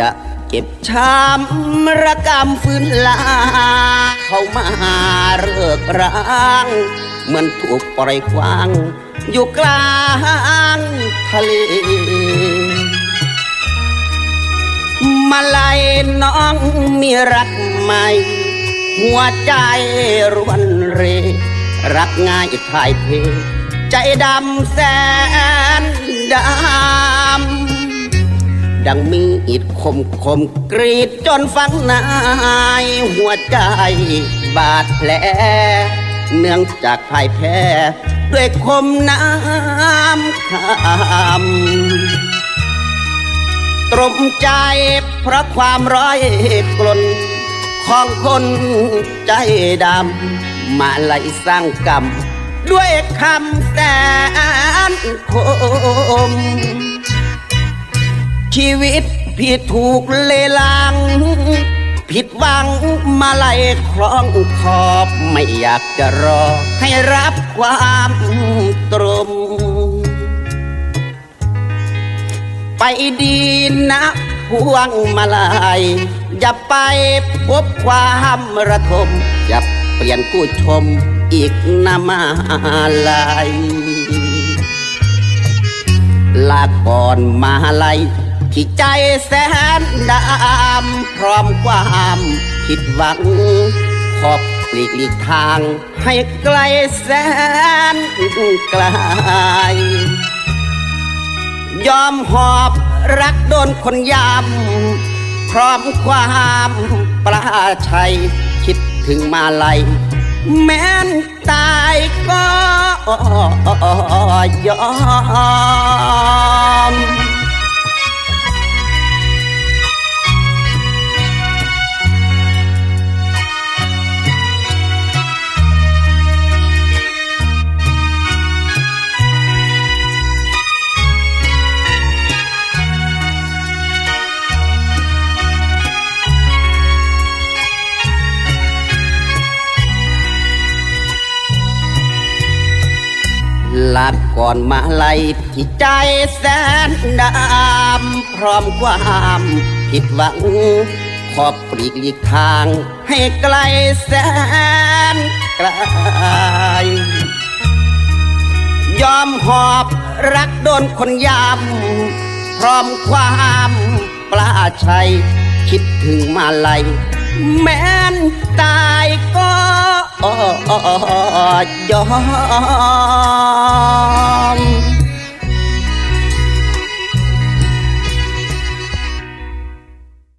จะเก็บช้ำระกำฟื้นลา เข้ามาเลิกร้าง เหมือนถูกปล่อยควาง อยู่กลางทะเลมาไล่น้องมีรักใหม่ หัวใจรวนเร รักง่ายถ่ายเท ใจดำแสนดำ ดังมีอิดคมคมกรีดจนฟังนายหัวใจบาดแผล เนื่องจากพ่ายแพ้ ด้วยคมน้ำคำตรมใจเพราะความร้อยกลนของคนใจดำ มาไล่สร้างกรรม ด้วยคำแสนคม ชีวิตพี่ถูกเลลัง ผิดหวังมาไล่คล้องขอบไม่อยากจะรอ ให้รับความตรมไปดีนะพวงมาลาย อย่าไปพบความระทม อย่าเปลี่ยนผู้ชมอีกนามาลายลาก่อนมาลาย ที่ใจแสนดำพร้อมความผิดหวัง ขอบปลีกหลีกทาง ให้ไกลแสนไกล ยอมหอบรักโดนคนยำพร้อมความปลาชัย คิดถึงมาลัยแม้นตายก็ยอม ลาก่อนมาไล่ที่ใจแสนดำพร้อมความผิดหวัง ขอบปลีกหลีกทาง ให้ไกลแสนไกล ยอมหอบรักโดนคนยำพร้อมความปลาชัย คิดถึงมาลัยแม้นตายก็ ยอม